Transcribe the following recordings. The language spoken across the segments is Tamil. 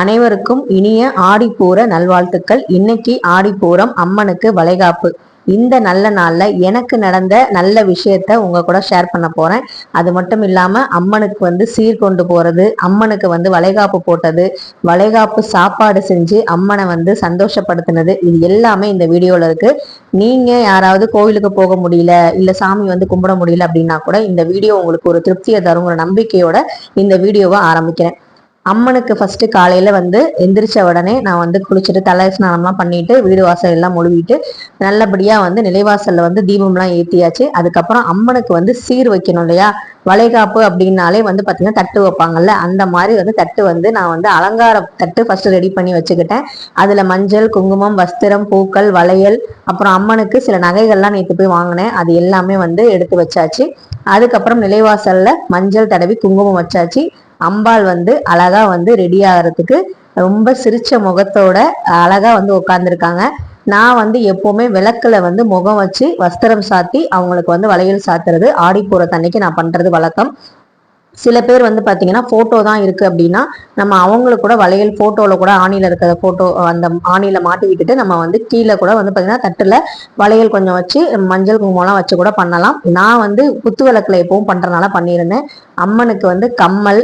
அனைவருக்கும் இனிய ஆடிப்பூர நல்வாழ்த்துக்கள். இன்னைக்கு ஆடிப்பூரம் அம்மனுக்கு வளைகாப்பு. இந்த நல்ல நாள்ல எனக்கு நடந்த நல்ல விஷயத்த உங்க கூட ஷேர் பண்ண போறேன். அது மட்டும் இல்லாம அம்மனுக்கு வந்து சீர் கொண்டு போறது அம்மனுக்கு வந்து வளைகாப்பு போட்டது வளைகாப்பு சாப்பாடு செஞ்சு அம்மனை வந்து சந்தோஷப்படுத்தினது இது எல்லாமே இந்த வீடியோல இருக்கு. நீங்க யாராவது கோவிலுக்கு போக முடியல இல்ல சாமி வந்து கும்பிட முடியல அப்படின்னா கூட இந்த வீடியோ உங்களுக்கு ஒரு திருப்தியை தருங்கிற நம்பிக்கையோட இந்த வீடியோவை ஆரம்பிக்கிறேன். அம்மனுக்கு ஃபர்ஸ்ட் காலையில வந்து எந்திரிச்ச உடனே நான் வந்து குளிச்சுட்டு தலை ஸ்நானம்லாம் பண்ணிட்டு வீடு வாசல் எல்லாம் முழுவிட்டு நல்லபடியா வந்து நிலைவாசல்ல வந்து தீபம்லாம் ஏத்தியாச்சு. அதுக்கப்புறம் அம்மனுக்கு வந்து சீர் வைக்கணும் இல்லையா? வளைகாப்பு அப்படின்னாலே வந்து பார்த்தீங்கன்னா தட்டு வைப்பாங்கல்ல? அந்த மாதிரி வந்து தட்டு வந்து நான் வந்து அலங்கார தட்டு ஃபர்ஸ்ட் ரெடி பண்ணி வச்சுக்கிட்டேன். அதில் மஞ்சள் குங்குமம் வஸ்திரம் பூக்கள் வளையல் அப்புறம் அம்மனுக்கு சில நகைகள்லாம் நேற்று போய் வாங்கினேன். அது எல்லாமே வந்து எடுத்து வச்சாச்சு. அதுக்கப்புறம் நிலைவாசலில் மஞ்சள் தடவி குங்குமம் வச்சாச்சு. அம்பாள் வந்து அழகா வந்து ரெடி ஆகிறதுக்கு ரொம்ப சிரிச்ச முகத்தோட அழகா வந்து உட்காந்துருக்காங்க நான் வந்து எப்போவுமே விளக்கில் வந்து முகம் வச்சு வஸ்திரம் சாத்தி அவங்களுக்கு வந்து வளையல் சாத்துறது ஆடிப்பூரத்தன்னைக்கு நான் பண்ணுறது வழக்கம். சில பேர் வந்து பார்த்தீங்கன்னா ஃபோட்டோ தான் இருக்குது அப்படின்னா நம்ம அவங்களுக்கு கூட வளையல் ஃபோட்டோவில் கூட ஆணியில் இருக்கிற ஃபோட்டோ அந்த ஆணியில் மாட்டி விட்டுட்டு நம்ம வந்து கீழே கூட வந்து பார்த்தீங்கன்னா தட்டில் வளையல் கொஞ்சம் வச்சு மஞ்சள் குங்குமம்லாம் வச்சு கூட பண்ணலாம். நான் வந்து குத்து விளக்கில் எப்பவும் பண்ணுறதுனால பண்ணியிருந்தேன். அம்மனுக்கு வந்து கம்மல்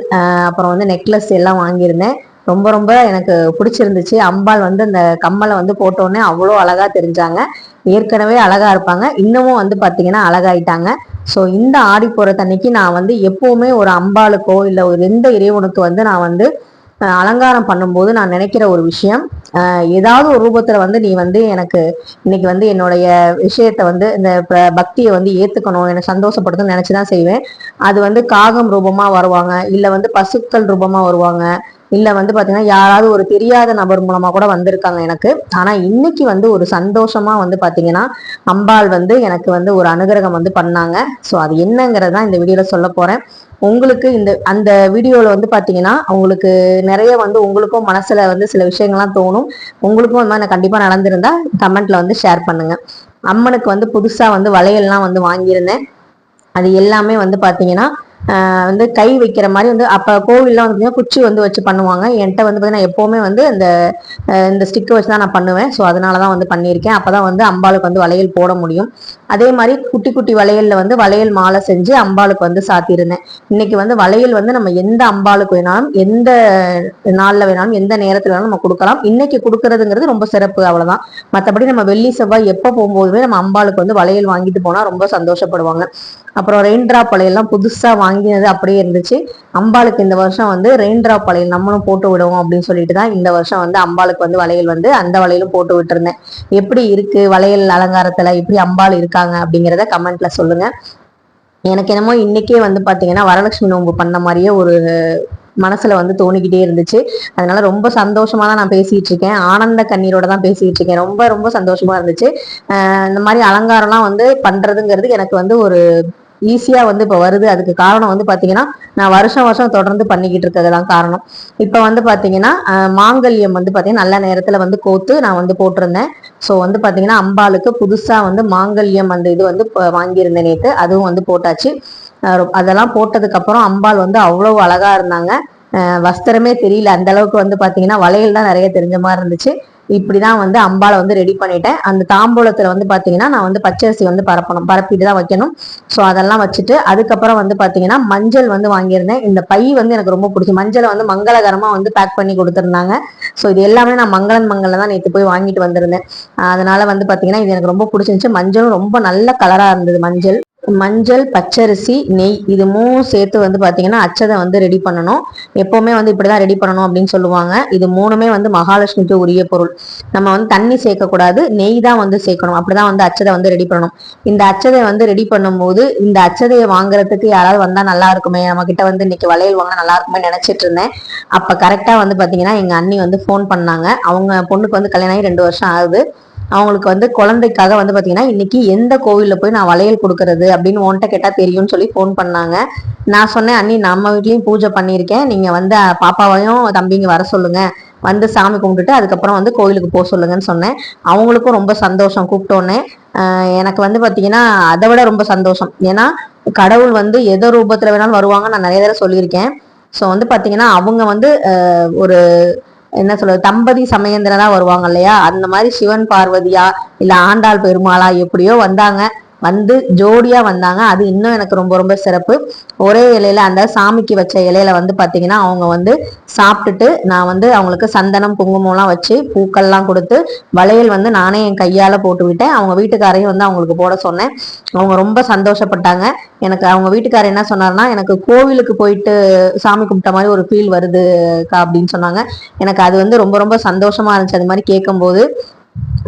அப்புறம் வந்து நெக்லஸ் எல்லாம் வாங்கியிருந்தேன். ரொம்ப ரொம்ப எனக்கு பிடிச்சிருந்துச்சு. அம்பாள் வந்து அந்த கம்மலை வந்து போட்டோன்னே அவ்வளோ அழகாக தெரிஞ்சாங்க. ஏற்கனவே அழகா இருப்பாங்க. இன்னமும் வந்து பார்த்தீங்கன்னா அழகாயிட்டாங்க. ஸோ இந்த ஆடி போகிற தன்னைக்கு நான் வந்து எப்போவுமே ஒரு அம்பாளுக்கோ இல்லை ஒரு எந்த இறைவனுக்கு வந்து நான் வந்து அலங்காரம் பண்ணும்போது நான் நினைக்கிற ஒரு விஷயம். ஏதாவது ஒரு ரூபத்தில் வந்து நீ வந்து எனக்கு இன்னைக்கு வந்து என்னுடைய விஷயத்தை வந்து இந்த பக்தியை வந்து ஏற்றுக்கணும் என்னை சந்தோஷப்படுத்தணும்னு நினச்சி தான் செய்வேன். அது வந்து காகம் ரூபமாக வருவாங்க இல்லை வந்து பசுக்கள் ரூபமாக வருவாங்க இல்லை வந்து பார்த்திங்கன்னா யாராவது ஒரு தெரியாத நபர் மூலமாக கூட வந்திருக்காங்க எனக்கு. ஆனால் இன்னைக்கு வந்து ஒரு சந்தோஷமாக வந்து பார்த்தீங்கன்னா அம்பாள் வந்து எனக்கு வந்து ஒரு அனுகிரகம் வந்து பண்ணாங்க. ஸோ அது என்னங்கிறதா இந்த வீடியோவில் சொல்ல போகிறேன் உங்களுக்கு இந்த அந்த வீடியோவில் வந்து பார்த்தீங்கன்னா உங்களுக்கு நிறைய வந்து உங்களுக்கும் மனசில் வந்து சில விஷயங்கள்லாம் தோணும். உங்களுக்கும் இந்த மாதிரி கண்டிப்பாக நடந்திருந்தா கமெண்ட்டில் வந்து ஷேர் பண்ணுங்கள் அம்மனுக்கு வந்து புதுசாக வந்து வளையல்லாம் வந்து வாங்கியிருந்தேன். அது எல்லாமே வந்து பார்த்தீங்கன்னா வந்து கை வைக்கிற மாதிரி வந்து அப்போ கோவில்லாம் வந்து பார்த்தீங்கன்னா குச்சி வந்து வச்சு பண்ணுவாங்க. என்கிட்ட வந்து பார்த்தீங்கன்னா எப்போவுமே வந்து இந்த இந்த ஸ்டிக்கை வச்சு தான் நான் பண்ணுவேன். ஸோ அதனால தான் வந்து பண்ணியிருக்கேன். அப்போ தான் வந்து அம்பாளுக்கு வந்து வளையல் போட முடியும். அதே மாதிரி குட்டி குட்டி வளையலில் வந்து வளையல் மாலை செஞ்சு அம்பாளுக்கு வந்து சாத்தியிருந்தேன். இன்னைக்கு வந்து வளையல் வந்து நம்ம எந்த அம்பாளுக்கு வேணாலும் எந்த நாளில் வேணாலும் எந்த நேரத்தில் வேணாலும் நம்ம கொடுக்கலாம். இன்னைக்கு கொடுக்கறதுங்கிறது ரொம்ப சிறப்பு. அவ்வளோதான் மற்றபடி நம்ம வெள்ளி செவ்வாய் எப்போ போகும்போதுமே நம்ம அம்பாளுக்கு வந்து வளையல் வாங்கிட்டு போனால் ரொம்ப சந்தோஷப்படுவாங்க. அப்புறம் ரெயின் ட்ராப் வளையல்லாம் புதுசாக வாங்கி வாங்கினது அப்படியே இருந்துச்சு. அம்பாளுக்கு இந்த வருஷம் வந்து ரெயின்ட்ராப் வளையல் நம்மளும் போட்டு விடுவோம் அப்படின்னு சொல்லிட்டு தான் இந்த வருஷம் வந்து அம்பாளுக்கு வந்து வளையல் வந்து அந்த வளையலும் போட்டு விட்டுருந்தேன். எப்படி இருக்கு? வளையல் அலங்காரத்துல எப்படி அம்பாள் இருக்காங்க அப்படிங்கிறத கமெண்ட்ல சொல்லுங்க. எனக்கு என்னமோ இன்னைக்கே வந்து பாத்தீங்கன்னா வரலட்சுமி நோன்பு பண்ண மாதிரியே ஒரு மனசுல வந்து தோணிக்கிட்டே இருந்துச்சு. அதனால ரொம்ப சந்தோஷமா தான் நான் பேசிட்டு இருக்கேன். ஆனந்த கண்ணீரோட தான் பேசிட்டு இருக்கேன். ரொம்ப ரொம்ப சந்தோஷமா இருந்துச்சு. இந்த மாதிரி அலங்காரம்லாம் வந்து பண்றதுங்கிறது எனக்கு வந்து ஒரு ஈஸியாக வந்து இப்போ வருது. அதுக்கு காரணம் வந்து பார்த்தீங்கன்னா நான் வருஷம் வருஷம் தொடர்ந்து பண்ணிக்கிட்டு இருக்கிறது தான் காரணம். இப்போ வந்து பார்த்தீங்கன்னா மாங்கல்யம் வந்து பார்த்தீங்கன்னா நல்ல நேரத்தில் வந்து கோத்து நான் வந்து போட்டிருந்தேன். ஸோ வந்து பார்த்தீங்கன்னா அம்பாளுக்கு புதுசாக வந்து மாங்கல்யம் அந்த இது வந்து வாங்கியிருந்தேன் நேற்று அதுவும் வந்து போட்டாச்சு. அதெல்லாம் போட்டதுக்கப்புறம் அம்பாள் வந்து அவ்வளோ அழகாக இருந்தாங்க. வஸ்திரமே தெரியல. அந்த அளவுக்கு வந்து பாத்தீங்கன்னா வளையல் தான் நிறைய தெரிஞ்ச மாதிரி இருந்துச்சு. இப்படிதான் வந்து அம்பாலை வந்து ரெடி பண்ணிட்டேன். அந்த தாம்பூலத்துல வந்து பாத்தீங்கன்னா நான் வந்து பச்சரிசி வந்து பரப்பணும். பரப்பிட்டு தான் வைக்கணும். ஸோ அதெல்லாம் வச்சுட்டு அதுக்கப்புறம் வந்து பாத்தீங்கன்னா மஞ்சள் வந்து வாங்கியிருந்தேன். இந்த பை வந்து எனக்கு ரொம்ப பிடிச்சி மஞ்சளை வந்து மங்களகரமா வந்து பேக் பண்ணி கொடுத்துருந்தாங்க. ஸோ இது எல்லாமே நான் மங்களன் மங்கள தான் நேற்று போய் வாங்கிட்டு வந்திருந்தேன். அதனால வந்து பாத்தீங்கன்னா இது எனக்கு ரொம்ப பிடிச்சிருந்துச்சு. மஞ்சளும் ரொம்ப நல்ல கலரா இருந்தது மஞ்சள். மஞ்சள் பச்சரிசி நெய் இது மூணும் சேர்த்து வந்து பார்த்தீங்கன்னா அச்சதை வந்து ரெடி பண்ணணும். எப்போவுமே வந்து இப்படி தான் ரெடி பண்ணணும் அப்படின்னு சொல்லுவாங்க. இது மூணுமே வந்து மகாலட்சுமிக்கு உரிய பொருள். நம்ம வந்து தண்ணி சேர்க்கக்கூடாது நெய் தான் வந்து சேர்க்கணும். அப்படிதான் வந்து அச்சதை வந்து ரெடி பண்ணணும். இந்த அச்சதை வந்து ரெடி பண்ணும்போது இந்த அச்சதையை வாங்குறதுக்கு யாராவது வந்தால் நல்லா இருக்குமே? நம்ம கிட்ட வந்து இன்னைக்கு வளையல் வாங்க நல்லா இருக்குமே நினச்சிட்டு இருந்தேன். அப்போ கரெக்டாக வந்து பார்த்தீங்கன்னா எங்கள் அண்ணி வந்து ஃபோன் பண்ணாங்க. அவங்க பொண்ணுக்கு வந்து கல்யாணம் ஆகி ரெண்டு வருஷம் ஆகுது. அவங்களுக்கு வந்து குழந்தைக்காக வந்து பார்த்தீங்கன்னா இன்னைக்கு எந்த கோவிலில் போய் நான் வளையல் கொடுக்கறது அப்படின்னு உன்ட்ட கேட்டால் தெரியும்னு சொல்லி ஃபோன் பண்ணாங்க. நான் சொன்னேன் அண்ணி நம்ம வீட்லேயும் பூஜை பண்ணியிருக்கேன். நீங்கள் வந்து பாப்பாவையும் தம்பிங்க வர சொல்லுங்க. வந்து சாமி கும்பிட்டுட்டு அதுக்கப்புறம் வந்து கோவிலுக்கு போக சொல்லுங்கன்னு சொன்னேன். அவங்களுக்கும் ரொம்ப சந்தோஷம். கூப்பிட்டோன்னே எனக்கு வந்து பார்த்தீங்கன்னா அதை விட ரொம்ப சந்தோஷம். ஏன்னா கடவுள் வந்து எதோ ரூபத்தில் வேணாலும் வருவாங்க நான் நிறைய தடவை சொல்லியிருக்கேன். ஸோ வந்து பார்த்தீங்கன்னா அவங்க வந்து ஒரு என்ன சொல்றது தம்பதி சமயந்திரனா வருவாங்க இல்லையா? அந்த மாதிரி சிவன் பார்வதியா இல்ல ஆண்டாள் பெருமாளா எப்படியோ வந்தாங்க. வந்து ஜோடியாக வந்தாங்க. அது இன்னும் எனக்கு ரொம்ப ரொம்ப சிறப்பு. ஒரே இலையில அந்த சாமிக்கு வச்ச இலையில வந்து பார்த்தீங்கன்னா அவங்க வந்து சாப்பிட்டுட்டு நான் வந்து அவங்களுக்கு சந்தனம் குங்குமம்லாம் வச்சு பூக்கள்லாம் கொடுத்து வளையல் வந்து நானே என் கையால் போட்டு விட்டேன். அவங்க வீட்டுக்காரையும் வந்து அவங்களுக்கு போட சொன்னேன். அவங்க ரொம்ப சந்தோஷப்பட்டாங்க. எனக்கு அவங்க வீட்டுக்காரர் என்ன சொன்னார்னா எனக்கு கோவிலுக்கு போயிட்டு சாமி கும்பிட்ட மாதிரி ஒரு ஃபீல் வருதுக்கா அப்படின்னு சொன்னாங்க. எனக்கு அது வந்து ரொம்ப ரொம்ப சந்தோஷமா இருந்துச்சு. அது மாதிரி கேட்கும்போது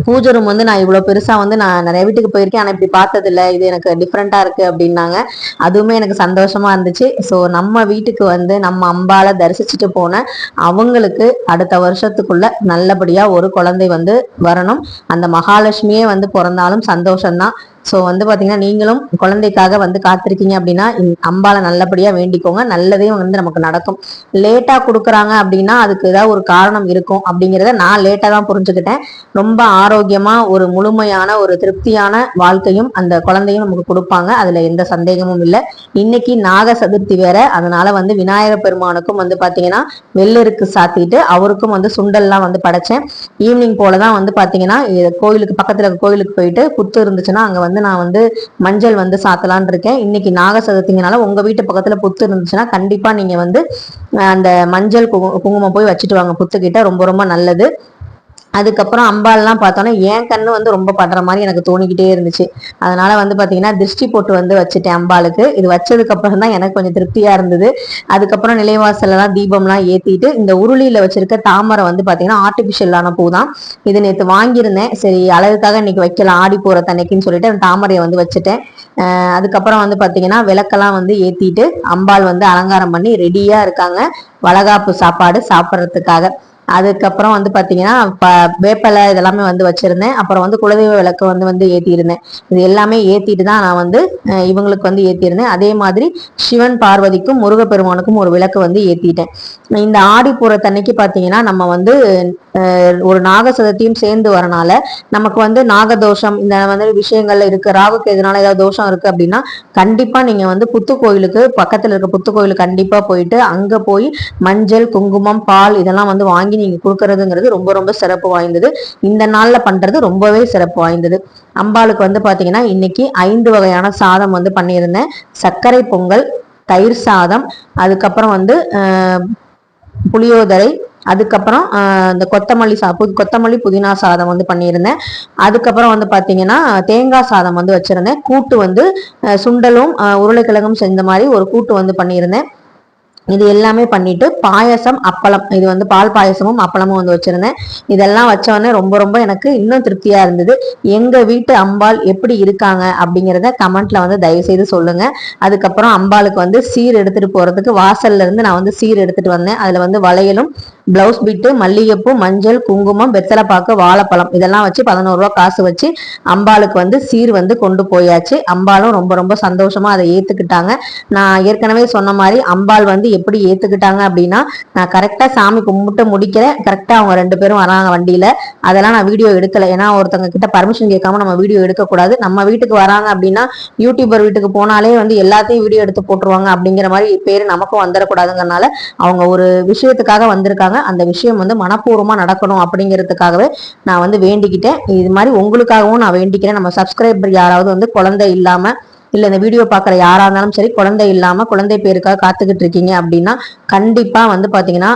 பூஜை ரூம் வந்து நான் இவ்வளோ பெருசாக வந்து நான் நிறைய வீட்டுக்கு போயிருக்கேன். ஆனால் இப்படி பார்த்ததில்ல. இது எனக்கு டிஃப்ரெண்ட்டாக இருக்குது அப்படின்னாங்க. அதுவுமே எனக்கு சந்தோஷமாக இருந்துச்சு. ஸோ நம்ம வீட்டுக்கு வந்து நம்ம அம்பால தரிசிச்சுட்டு போன அவங்களுக்கு அடுத்த வருஷத்துக்குள்ள நல்லபடியாக ஒரு குழந்தை வந்து வரணும். அந்த மகாலட்சுமியே வந்து பிறந்தாலும் சந்தோஷம்தான். ஸோ வந்து பார்த்தீங்கன்னா நீங்களும் குழந்தைக்காக வந்து காத்திருக்கீங்க அப்படின்னா அம்பால நல்லபடியாக வேண்டிக்கோங்க. நல்லதே வந்து நமக்கு நடக்கும். லேட்டாக கொடுக்குறாங்க அப்படின்னா அதுக்கு ஏதாவது ஒரு காரணம் இருக்கும் அப்படிங்கிறத நான் லேட்டாக தான் புரிஞ்சுக்கிட்டேன். ரொம்ப ஆரோக்கியமாக ஒரு முழுமையான ஒரு திருப்தியான வாழ்க்கையும் அந்த குழந்தையும் நமக்கு கொடுப்பாங்க. அதில் எந்த சந்தேகமும் இல்லை. இன்னைக்கு நாக சதுர்த்தி வேற. அதனால வந்து விநாயகர் பெருமானுக்கும் வந்து பார்த்தீங்கன்னா வெள்ளருக்கு சாத்திட்டு அவருக்கும் வந்து சுண்டல்லாம் வந்து படைச்சேன். ஈவினிங் போல தான் வந்து பார்த்தீங்கன்னா கோயிலுக்கு பக்கத்தில் கோயிலுக்கு போயிட்டு புத்து இருந்துச்சுன்னா அங்கே வந்து வந்து நான் வந்து மஞ்சள் வந்து சாத்தலான் இருக்கேன். இன்னைக்கு நாக சதுர்த்திங்கனால உங்க வீட்டு பக்கத்துல புத்து இருந்துச்சுன்னா கண்டிப்பா நீங்க வந்து அந்த மஞ்சள் குங்குமம் போய் வச்சுட்டு வாங்க. புத்துக்கிட்ட ரொம்ப ரொம்ப நல்லது. அதுக்கப்புறம் அம்பாலெலாம் பார்த்தோன்னா என் கண்ணு வந்து ரொம்ப படுற மாதிரி எனக்கு தோணிக்கிட்டே இருந்துச்சு. அதனால வந்து பார்த்தீங்கன்னா திருஷ்டி போட்டு வந்து வச்சுட்டேன் அம்பாளுக்கு. இது வச்சதுக்கப்புறம் தான் எனக்கு கொஞ்சம் திருப்தியாக இருந்தது. அதுக்கப்புறம் நிலைவாசலெல்லாம் தீபம்லாம் ஏற்றிட்டு இந்த உருளியில் வச்சிருக்க தாமரை வந்து பார்த்தீங்கன்னா ஆர்டிஃபிஷியலான பூ தான் இது நேற்று வாங்கியிருந்தேன். சரி அழகுக்காக இன்னைக்கு வைக்கலாம். ஆடி போகிற தன்னைக்குன்னு சொல்லிட்டு அந்த தாமரையை வந்து வச்சுட்டேன். அதுக்கப்புறம் வந்து பார்த்தீங்கன்னா விளக்கெல்லாம் வந்து ஏற்றிட்டு அம்பாள் வந்து அலங்காரம் பண்ணி ரெடியாக இருக்காங்க. வளகாப்பு சாப்பாடு சாப்பிட்றதுக்காக. அதுக்கப்புறம் வந்து பார்த்தீங்கன்னா வேப்பலை இதெல்லாமே வந்து வச்சுருந்தேன். அப்புறம் வந்து குலதெய்வ விளக்கு வந்து வந்து ஏற்றியிருந்தேன் இது எல்லாமே ஏற்றிட்டு தான் நான் வந்து இவங்களுக்கு வந்து ஏற்றியிருந்தேன் அதே மாதிரி சிவன் பார்வதிக்கும் முருகப்பெருமானுக்கும் ஒரு விளக்கு வந்து ஏற்றிட்டேன் இந்த ஆடிப்பூரத்தன்னைக்கு பார்த்தீங்கன்னா நம்ம வந்து ஒரு நாகசதத்தையும் சேர்ந்து வரனால நமக்கு வந்து நாகதோஷம் இந்த மாதிரி விஷயங்கள்ல இருக்கு. ராகுக்கு எதனால ஏதாவது தோஷம் இருக்கு அப்படின்னா கண்டிப்பா நீங்க வந்து புத்து கோயிலுக்கு பக்கத்துல இருக்க புத்து கோயிலுக்கு கண்டிப்பா போயிட்டு அங்க போய் மஞ்சள் குங்குமம் பால் இதெல்லாம் வந்து வாங்கி நீங்க கொடுக்கறதுங்கிறது ரொம்ப ரொம்ப சிறப்பு வாய்ந்தது. இந்த நாள்ல பண்றது ரொம்பவே சிறப்பு வாய்ந்தது. அம்பாளுக்கு வந்து பாத்தீங்கன்னா இன்னைக்கு ஐந்து வகையான சாதம் வந்து பண்ணியிருந்தேன். சர்க்கரை பொங்கல் தயிர் சாதம் அதுக்கப்புறம் வந்து புளியோதரை அதுக்கப்புறம் இந்த கொத்தமல்லி சா கொத்தமல்லி புதினா சாதம் வந்து பண்ணியிருந்தேன். அதுக்கப்புறம் வந்து பார்த்தீங்கன்னா தேங்காய் சாதம் வந்து வச்சுருந்தேன். கூட்டு வந்து சுண்டலும் உருளைக்கிழங்கும் செஞ்ச மாதிரி ஒரு கூட்டு வந்து பண்ணியிருந்தேன். இது எல்லாமே பண்ணிட்டு பாயசம் அப்பளம். இது வந்து பால் பாயசமும் அப்பளமும் வந்து வச்சிருந்தேன். இதெல்லாம் வச்சோடனே ரொம்ப ரொம்ப எனக்கு இன்னும் திருப்தியா இருந்தது. எங்க வீட்டு அம்பாள் எப்படி இருக்காங்க அப்படிங்கிறத கமெண்ட்ல வந்து தயவு செய்து சொல்லுங்க. அதுக்கப்புறம் அம்பாளுக்கு வந்து சீர் எடுத்துட்டு போறதுக்கு வாசல்ல இருந்து நான் வந்து சீர் எடுத்துட்டு வந்தேன். அதுல வந்து வளையலும் பிளவுஸ் பிட்டு மல்லிகைப்பூ மஞ்சள் குங்குமம் வெத்தலைப்பாக்கு வாழைப்பழம். இதெல்லாம் வச்சு பதினோரு ரூபா காசு வச்சு அம்பாளுக்கு வந்து சீர் வந்து கொண்டு போயாச்சு. அம்பாலும் ரொம்ப ரொம்ப சந்தோஷமா அதை ஏத்துக்கிட்டாங்க. நான் ஏற்கனவே சொன்ன மாதிரி அம்பாள் வந்து எப்படி ஏத்துக்கிட்டாங்க அப்படின்னா நான் கரெக்டா சாமி கும்பிட்டு முடிக்கிறேன் கரெக்டா அவங்க ரெண்டு பேரும் வராங்க வண்டியில. அதெல்லாம் நான் வீடியோ எடுக்கல. ஏன்னா ஒருத்தவங்க கிட்ட பர்மிஷன் கேட்காம நம்ம வீடியோ எடுக்கக்கூடாது. நம்ம வீட்டுக்கு வராங்க அப்படின்னா யூடியூபர் வீட்டுக்கு போனாலே வந்து எல்லாத்தையும் வீடியோ எடுத்து போட்டுருவாங்க அப்படிங்கிற மாதிரி பேர் நமக்கும் வந்துடக்கூடாதுங்கிறனால அவங்க ஒரு விஷயத்துக்காக வந்திருக்காங்க. அந்த விஷயம் வந்து மனப்பூர்வமா நடக்கணும் அப்படிங்கிறதுக்காகவே நான் வந்து வேண்டிக்கிட்டேன். இது மாதிரி உங்களுக்காகவும் நான் வேண்டிக்கிறேன். நம்ம சப்ஸ்கிரைபர் யாராவது வந்து குழந்தை இல்லாமல் இல்லை இந்த வீடியோ பார்க்குற யாராக இருந்தாலும் சரி குழந்தை இல்லாமல் குழந்தை பேருக்காக காத்துக்கிட்டு இருக்கீங்க அப்படின்னா கண்டிப்பாக வந்து பார்த்தீங்கன்னா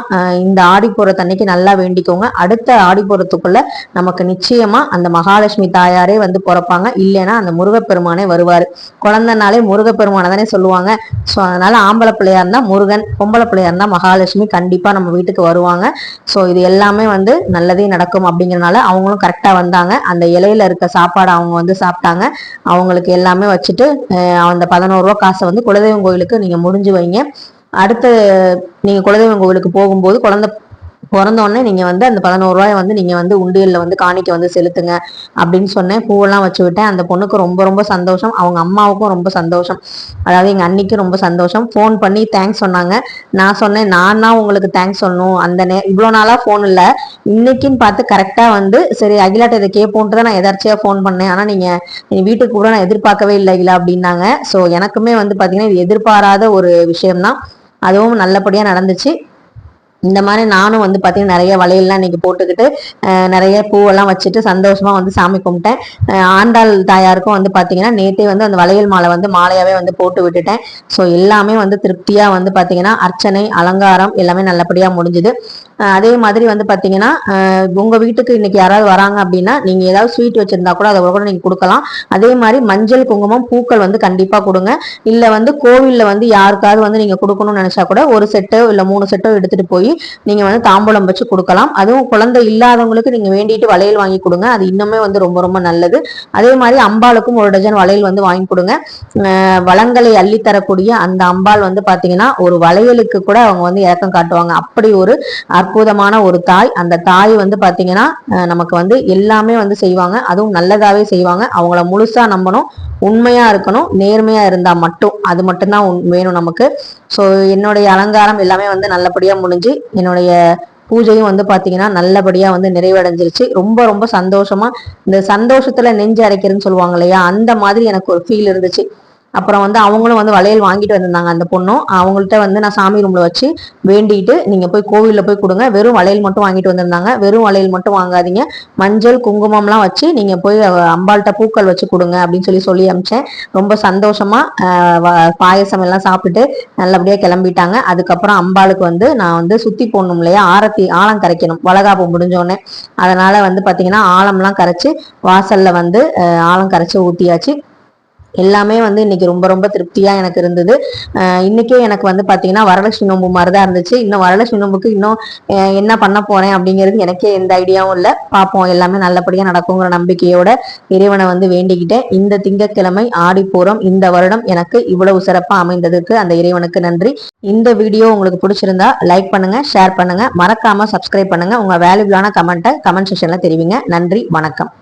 இந்த ஆடிப்புறத்து அன்னைக்கு நல்லா வேண்டிக்கோங்க. அடுத்த ஆடிப்புறத்துக்குள்ள நமக்கு நிச்சயமாக அந்த மகாலட்சுமி தாயாரே வந்து பிறப்பாங்க. இல்லைன்னா அந்த முருகப்பெருமானே வருவார். குழந்தைனாலே முருகப்பெருமானை தானே சொல்லுவாங்க. ஸோ அதனால ஆம்பளை பிள்ளையா இருந்தால் முருகன் பொம்பளை பிள்ளையா இருந்தால் மகாலட்சுமி கண்டிப்பாக நம்ம வீட்டுக்கு வருவாங்க. ஸோ இது எல்லாமே வந்து நல்லதே நடக்கும் அப்படிங்கிறனால அவங்களும் கரெக்டாக வந்தாங்க. அந்த இலையில இருக்க சாப்பாடு அவங்க வந்து சாப்பிட்டாங்க. அவங்களுக்கு எல்லாமே வச்சுட்டு அந்த பதினோருவா காசை வந்து குலதெய்வம் கோயிலுக்கு நீங்கள் முடிஞ்சு வைங்க. அடுத்து நீங்கள் குலதெய்வம் கோவிலுக்கு போகும்போது குழந்தை பிறந்தோடனே நீங்கள் வந்து அந்த பதினோரு ரூபாய் வந்து நீங்கள் வந்து உண்டியலில் வந்து காணிக்க வந்து செலுத்துங்க அப்படின்னு சொன்னேன். பூவெல்லாம் வச்சு விட்டேன். அந்த பொண்ணுக்கு ரொம்ப ரொம்ப சந்தோஷம். அவங்க அம்மாவுக்கும் ரொம்ப சந்தோஷம். அதாவது எங்கள் அன்னைக்கும் ரொம்ப சந்தோஷம். ஃபோன் பண்ணி தேங்க்ஸ் சொன்னாங்க. நான் சொன்னேன் நான் தான் உங்களுக்கு தேங்க்ஸ் சொல்லணும். அந்த நே இவ்வளோ நாளாக ஃபோன் இல்லை. இன்னைக்குன்னு பார்த்து கரெக்டாக வந்து சரி அகிலாட்ட இதை கேட்போன்ட்டு தான் நான் எதார்ச்சியா ஃபோன் பண்ணேன். ஆனால் நீங்கள் என் வீட்டுக்கு கூட நான் எதிர்பார்க்கவே இல்லை அகிலா அப்படின்னாங்க. ஸோ எனக்குமே வந்து பார்த்தீங்கன்னா இது எதிர்பாராத ஒரு விஷயம்தான். அதுவும் நல்லபடியாக நடந்துச்சு. இந்த மாதிரி நானும் வந்து பார்த்தீங்கன்னா நிறைய வளையல்லாம் இன்னைக்கு போட்டுக்கிட்டு நிறைய பூவெல்லாம் வச்சுட்டு சந்தோஷமாக வந்து சாமி கும்பிட்டேன். ஆண்டாள் தாயாருக்கும் வந்து பார்த்தீங்கன்னா நேத்தே வந்து அந்த வளையல் மாலை வந்து மாலையாகவே வந்து போட்டு விட்டுட்டேன். ஸோ எல்லாமே வந்து திருப்தியாக வந்து பார்த்தீங்கன்னா அர்ச்சனை அலங்காரம் எல்லாமே நல்லபடியாக முடிஞ்சுது. அதே மாதிரி வந்து பார்த்தீங்கன்னா உங்கள் வீட்டுக்கு இன்னைக்கு யாராவது வராங்க அப்படின்னா நீங்கள் ஏதாவது ஸ்வீட் வச்சுருந்தா கூட அதை கூட நீங்கள் கொடுக்கலாம். அதே மாதிரி மஞ்சள் குங்குமம் பூக்கள் வந்து கண்டிப்பாக கொடுங்க. இல்லை வந்து கோவில்ல வந்து யாருக்காவது வந்து நீங்கள் கொடுக்கணும்னு நினச்சா கூட ஒரு செட்டோ இல்லை மூணு செட்டோ எடுத்துகிட்டு போய் நீங்க வந்து தாம்பூலம் வச்சு கொடுக்கலாம். அதுவும் குழந்தை இல்லாதவங்களுக்கு நீங்க வேண்டிட்டு வளையல் வாங்கி கொடுங்க. அது இன்னுமே வந்து ரொம்ப ரொம்ப நல்லது. அதே மாதிரி அம்பாளுக்கும் ஒரு டஜன் வளையல் வந்து வாங்கி கொடுங்க. வளங்களை அள்ளி தரக்கூடிய அந்த அம்பாள் வந்து பாத்தீங்கன்னா ஒரு வளையலுக்கு கூட அவங்க வந்து இறக்கம் காட்டுவாங்க. அப்படி ஒரு அற்புதமான ஒரு தாய். அந்த தாய் வந்து பார்த்தீங்கன்னா நமக்கு வந்து எல்லாமே வந்து செய்வாங்க. அதுவும் நல்லதாகவே செய்வாங்க. அவங்கள முழுசா நம்பணும். உண்மையா இருக்கணும். நேர்மையா இருந்தா மட்டும். அது மட்டும்தான் வேணும் நமக்கு. ஸோ என்னுடைய அலங்காரம் எல்லாமே வந்து நல்லபடியா முடிஞ்சு என்னுடைய பூஜையும் வந்து பாத்தீங்கன்னா நல்லபடியா வந்து நிறைவடைஞ்சிருச்சு. ரொம்ப ரொம்ப சந்தோஷமா இந்த சந்தோஷத்துல நெஞ்சு அரைக்கிறேன்னு சொல்லுவாங்க இல்லையா? அந்த மாதிரி எனக்கு ஒரு ஃபீல் இருந்துச்சு. அப்புறம் வந்து அவங்களும் வந்து வளையல் வாங்கிட்டு வந்திருந்தாங்க அந்த பொண்ணும். அவங்கள்ட்ட வந்து நான் சாமி ரூம்ல வச்சு வேண்டிட்டு நீங்க போய் கோவிலில் போய் கொடுங்க. வெறும் வளையல் மட்டும் வாங்கிட்டு வந்திருந்தாங்க. வெறும் வளையல் மட்டும் வாங்காதீங்க. மஞ்சள் குங்குமம்லாம் வச்சு நீங்க போய் அம்பாள்கிட்ட பூக்கள் வச்சு கொடுங்க அப்படின்னு சொல்லி சொல்லி அமிச்சேன். ரொம்ப சந்தோஷமா வ- பாயசம் எல்லாம் சாப்பிட்டு நல்லபடியா கிளம்பிட்டாங்க. அதுக்கப்புறம் அம்பாளுக்கு வந்து நான் வந்து சுத்தி போடணும் இல்லையா? ஆரத்தி ஆழம் கரைக்கணும். வளகாப்பு முடிஞ்சோடனே அதனால வந்து பாத்தீங்கன்னா ஆழம்லாம் கரைச்சு வாசல்ல வந்து ஆழம் கரைச்சு ஊட்டியாச்சு எல்லாமே வந்து இன்னைக்கு ரொம்ப ரொம்ப திருப்தியா எனக்கு இருந்தது. இன்னைக்கே எனக்கு வந்து பாத்தீங்கன்னா வரலட்சுமி நோம்பு மாதிரி தான் இருந்துச்சு. இன்னும் வரலட்சுமி நோம்புக்கு இன்னும் என்ன பண்ண போறேன் அப்படிங்கிறது எனக்கே எந்த ஐடியாவும் இல்லை. பார்ப்போம் எல்லாமே நல்லபடியா நடக்குங்கிற நம்பிக்கையோட இறைவனை வந்து வேண்டிக்கிட்டேன். இந்த திங்கட்கிழமை ஆடிப்பூரம் இந்த வருடம் எனக்கு இவ்வளவு சிறப்பா அமைந்ததுக்கு அந்த இறைவனுக்கு நன்றி. இந்த வீடியோ உங்களுக்கு பிடிச்சிருந்தா லைக் பண்ணுங்க ஷேர் பண்ணுங்க. மறக்காம சப்ஸ்கிரைப் பண்ணுங்க. உங்க வேல்யூபிளான கமெண்ட்டை கமெண்ட் செக்ஷன்ல தெரிவிங்க. நன்றி வணக்கம்.